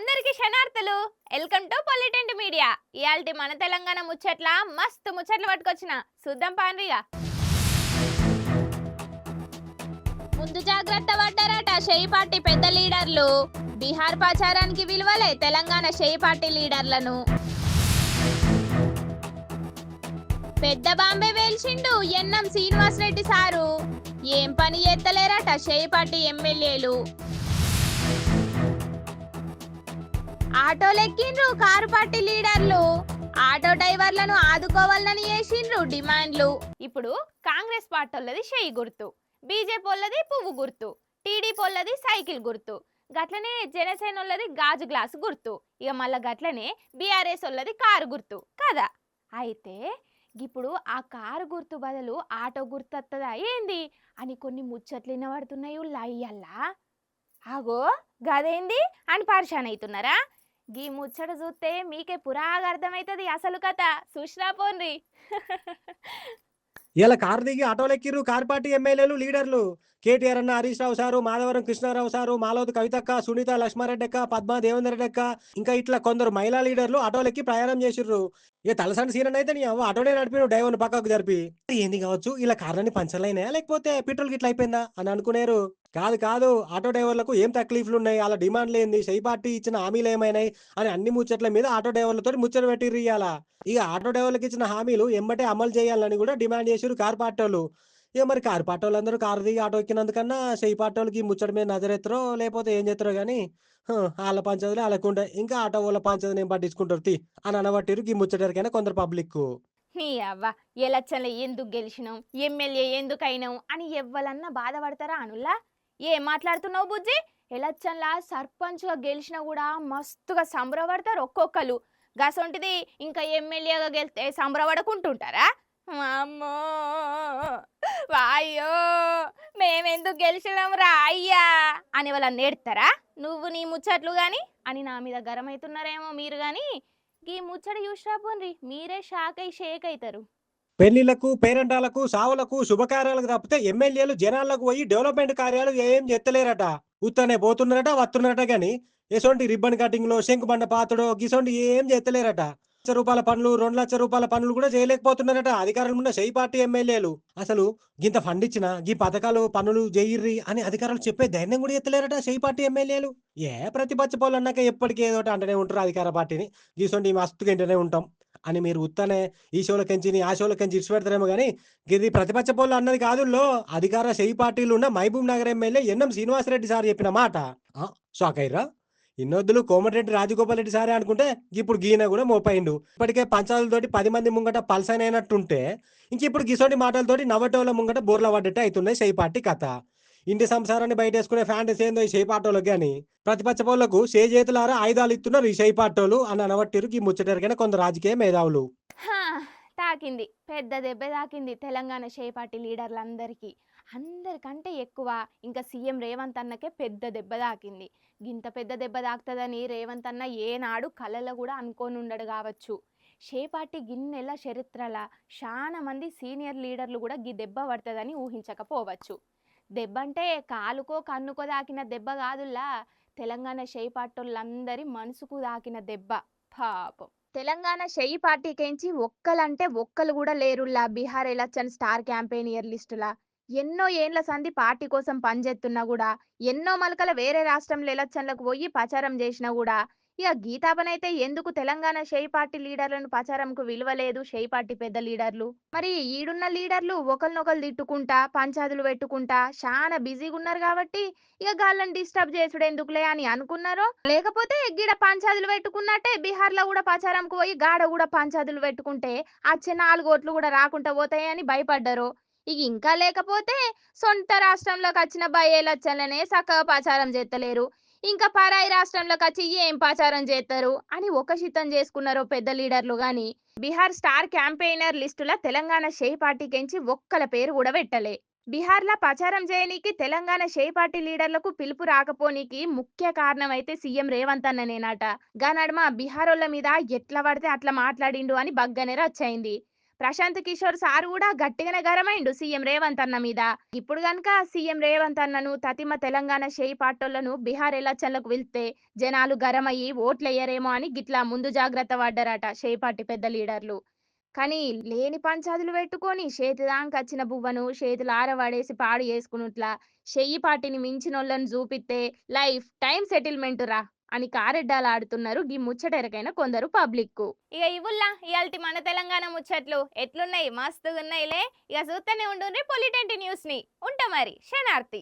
అందరికీ క్షణార్థులు welcome to పొలిటెంట్ మీడియా. ఇయాల్టి మన తెలంగాణ ముచ్చట్ల మస్తు ముచ్చట్లు పట్టుకొచ్చిన. చూద్దాం పాండ్రిగా. ముందు జాగ్రత్త పడ్డారట షేయి పార్టీ పెద్ద లీడర్లు. బీహార్ ప్రచారానికి విలువలే తెలంగాణ షేయి పార్టీ లీడర్లను. పెద్ద బాంబే వేల్చిండు ఎన్నం శ్రీనివాస్ రెడ్డి సారు. ఏం పని చేస్తలేరట షేయి పార్టీ ఎమ్మెల్యేలు. ఆటోలెక్కిండ్రు కారు పార్టీ లీడర్లు. ఆటో డ్రైవర్లను ఆదుకోవాలని చేసిండ్రు డిమాండ్లు. ఇప్పుడు కాంగ్రెస్ పార్టీ వాళ్ళది షెయి గుర్తు బీజేపీ వాళ్ళది పువ్వు గుర్తు టీడీపీ వాళ్ళది సైకిల్ గుర్తు. గట్లనే జనసేన వాళ్ళది గాజు గ్లాసు గుర్తు. ఇక మళ్ళీ గట్లనే బీఆర్ఎస్ వాళ్ళది కారు గుర్తు కదా? అయితే ఇప్పుడు ఆ కారు గుర్తు బదులు ఆటో గుర్తు వస్తుందా ఏంది? అని కొన్ని ముచ్చట్లు వినబడుతున్నాయి లయ్యల్లా ఆగో గదేంది? అని పరిశాన్ అవుతున్నారా గీ ముచ్చట చూస్తే మీకే పురాగా అర్థమవుతుంది అసలు కథ. సుష్నా పోన్రి. ఇలా కారు దిగి ఆటోలు ఎక్కిర్రు కార్ పార్టీ ఎమ్మెల్యేలు లీడర్లు కేటీఆర్ అన్న హరీష్ రావు సారు మాధవరం కృష్ణారావు సారు మాలోతు కవితక్క సునీత లక్ష్మారెడ్డి అక్క పద్మా దేవేందర్ అక్క ఇంకా ఇట్లా కొందరు మహిళా లీడర్లు ఆటోలు ఎక్కి ప్రయాణం చేసిర్రు. ఇక తలసాని సీన్ అయితే నీ అవ్వ ఆటోనే నడిపిను డ్రైవర్ పక్కకు జరిపి. ఏంది కావచ్చు? ఇలా కార్లని పంచర్లైనాయా లేకపోతే పెట్రోల్ గిట్ల అయిపోయిందా? అని అనుకునేరు. కాదు కాదు. ఆటో డ్రైవర్లకు ఏం తక్లీఫ్లు ఉన్నాయి అలా డిమాండ్లు ఏంది? షై పార్టీ ఇచ్చిన హామీలు ఏమైనాయి? అని అన్ని ముచ్చట్ల మీద ఆటో డ్రైవర్లతో ముచ్చట పెట్టిర్రు ఇయ్యాలా. ఇక ఆటో డ్రైవర్లకు ఇచ్చిన హామీలు ఎమ్మటే అమలు చేయాలని కూడా డిమాండ్ చేసిరు కార్ పార్టీలు. ఇక మరి కారు పార్టీ అందరూ కారు దిగి ఆటో ఎక్కినందుకన్నా షై పార్టీలకి ఈ ముచ్చట మీద నజరెత్తరో లేకపోతే ఏం చేస్తారో కానీ వాళ్ళ పంచదలు వాళ్ళకుంటాయి ఇంకా ఆటో వాళ్ళ పంచదని ఏం పట్టించుకుంటారు. తి అని అనబట్టిరు ఈ ముచ్చటరికైనా కొందరు పబ్లిక్ నీ అవ్వ ఎలక్షన్లో ఎందుకు గెలిచినాం? ఎమ్మెల్యే ఎందుకు అయినాం అని ఎవ్వలన్నా బాధపడతారా అనుల్లా? ఏం మాట్లాడుతున్నావు బుజ్జి? ఎలక్షన్లా సర్పంచ్గా గెలిచినా కూడా మస్తుగా సంబరపడతారు ఒక్కొక్కరు గసొంటిది ఇంకా ఎమ్మెల్యేగా గెలితే సంబరపడకుంటుంటారా? అమ్మో! వాయో మేమెందుకు గెలిచినాం రా అయ్యా! అని వాళ్ళని నేడతారా? నువ్వు నీ ముచ్చట్లు కానీ అని నా మీద గరం అవుతున్నారేమో మీరు కానీ ఈ ముచ్చట చూసిరా పోన్రి మీరే షాక్ అయి షేక్ అవుతారు పెళ్ళిలకు పేరెంటాలకు సావులకు శుభకార్యాలకు తప్పితే ఎమ్మెల్యేలు జనాలకు పోయి డెవలప్మెంట్ కార్యాలు ఏం చెత్తలేరట ఉత్తనే పోతున్నారట వస్తున్నారట గాని ఎసొంటి రిబ్బన్ కటింగ్లో శంకుబండ పాతడో గిసోంటి ఏం చెత్తలేరట లక్ష రూపాయల పనులు రెండు లక్షల రూపాయల పనులు కూడా చేయలేకపోతున్నారట అధికారులు ఉన్న షై పార్టీ ఎమ్మెల్యేలు. అసలు గింత ఫండ్ ఇచ్చిన గీ పథకాలు పనులు చేయర్రి అని అధికారులు చెప్పే ధైర్యం కూడా ఎత్తలేరట షై పార్టీ ఎమ్మెల్యేలు. ఏ ప్రతిపక్ష పోలన్నాక ఎప్పటికీ ఏదో అంటనే ఉంటారు అధికార పార్టీని. గీసొంటి మస్తుగా ఇంటనే ఉంటాం. అని మీరు ఉత్తనే ఈ షోల కంచిని ఆ షోల కంచి ఇచ్చి పెడతారేమో కానీ ఇది ప్రతిపక్ష పోలు అన్నది కాదుల్లో అధికార షెయి పార్టీలు ఉన్న Mahbub Nagar MLA NM Srinivasareddy sir చెప్పిన మాట. షాక్ అయ్యరా ఇన్నొద్దులు కోమటిరెడ్డి రాజగోపాల్ రెడ్డి సారే అనుకుంటే ఇప్పుడు గీన కూడా మోపైండు. ఇప్పటికే పంచాలతోటి పది మంది ముంగట పల్సైన్ అయినట్టుంటే ఇంక ఇప్పుడు గిసోటి మాటలతోటి నవ్వటోళ్ళ ముంగట బోర్ల పడ్డట్టు అవుతున్నాయి షెయి పార్టీ కథ. ఇంటి సంసారాన్ని బయటేసుకునే ఫ్యాంటసీ ఏందో ఈ షెయి కానీ ప్రతిపక్ష పౌరులకు సే చేతులారా ఆయుధాలు ఇస్తున్నారు ఈ షెయి అని అనవట్టిరు ఈ ముచ్చటరికైన కొందరు రాజకీయ మేధావులు. తాకింది. పెద్ద దెబ్బ తాకింది తెలంగాణ షేపాటి లీడర్లందరికీ. అందరికంటే ఎక్కువ ఇంకా సీఎం రేవంత్ అన్నకే పెద్ద దెబ్బ తాకింది. గింత పెద్ద దెబ్బ తాకుతుందని రేవంత్ అన్న ఏనాడు కలలో కూడా అనుకోని ఉండడు కావచ్చు. షేపాటి గిన్నెల చరిత్రల చాలా మంది సీనియర్ లీడర్లు కూడా గీ దెబ్బ పడుతుందని ఊహించకపోవచ్చు. దెబ్బ అంటే కాలుకో కన్నుకో తాకిన దెబ్బ కాదుల్లా. తెలంగాణ షేపాటోళ్ళందరి మనసుకు తాకిన దెబ్బ. పాపం. తెలంగాణ షెయి పార్టీకేంచి ఒక్కలంటే ఒక్కలు కూడా లేరుల్లా. బీహార్ ఎలక్షన్ స్టార్ క్యాంపెయినియర్ లిస్టులా. ఎన్నో ఏండ్ల సంధి పార్టీ కోసం పనిచేస్తున్నా కూడా ఎన్నో మలకల వేరే రాష్ట్రంలో ఎలక్షన్లకు పోయి ప్రచారం చేసినా కూడా ఇక గీతాపనైతే ఎందుకు తెలంగాణ షెయి పార్టీ లీడర్లను ప్రచారంకు విలువలేదు? షెయి పార్టీ పెద్ద లీడర్లు. మరి ఈడున్న లీడర్లు ఒకరినొకరు తిట్టుకుంటా పంచాదులు పెట్టుకుంటా చాలా బిజీగా ఉన్నారు కాబట్టి ఇక గాళ్ళని డిస్టర్బ్ చేసుడు ఎందుకులే అని అనుకున్నారో? లేకపోతే గిడ పంచాదులు పెట్టుకున్నట్టే బీహార్లో కూడా ప్రచారంకు పోయి గాడ కూడా పంచాదులు పెట్టుకుంటే వచ్చే నాలుగు ఓట్లు కూడా రాకుండా పోతాయని భయపడ్డారు? ఇక ఇంకా లేకపోతే సొంత రాష్ట్రంలోకి వచ్చిన బై ఎలక్షన్లనే చక్కగా ప్రచారం చేస్తలేరు ఇంకా పరాయి రాష్ట్రంలోకి వచ్చి ఏం ప్రచారం చేస్తారు అని ఒక శితం చేసుకున్నారో పెద్ద లీడర్లు గాని బీహార్ స్టార్ క్యాంపెయినర్ లిస్టుల తెలంగాణ షే పార్టీ కెంచి ఒక్కల పేరు కూడా పెట్టలే. బీహార్లో ప్రచారం చేయనీకి తెలంగాణ షెయి పార్టీ లీడర్లకు పిలుపు రాకపోనీకి ముఖ్య కారణం అయితే సీఎం రేవంత్ అన్ననేనట. గా నడుమ బీహారోళ్ళ మీద ఎట్లా పడితే అట్లా మాట్లాడిండు అని బగ్గనే రచ్చయింది ప్రశాంత్ కిషోర్ సార్ కూడా గట్టిగానే గరమైండు సీఎం రేవంత్ అన్న మీద. ఇప్పుడు గనక సీఎం రేవంత్ అన్నను తతిమ తెలంగాణ షేయి పాటోళ్ళను బీహార్ ఎలక్షన్లకు వెళ్తే జనాలు గరమయ్యి ఓట్లేయరేమో అని గిట్లా ముందు జాగ్రత్త పడ్డారట షేయి పార్టీ పెద్ద లీడర్లు. కానీ లేని పంచాదులు పెట్టుకొని చేతిదాంక వచ్చిన బువ్వను చేతులు ఆరవాడేసి పాడు చేసుకున్నట్లా షెయ్యి పాటిని మించినోళ్ళని చూపితే లైఫ్ టైం సెటిల్మెంట్ రా. అని కారెడ్డాలు ఆడుతున్నారు. ఈ ముచ్చటెరకైన కొందరు పబ్లిక్ ఇక ఇవుల్లా ఇవాళ మన తెలంగాణ ముచ్చట్లు ఎట్లున్నాయి? మస్తుగా ఉన్నాయిలే ఇక చూస్తూనే ఉండుండ్రి పొలిటెంటి న్యూస్ని ఉంటా మరి. శనార్తి.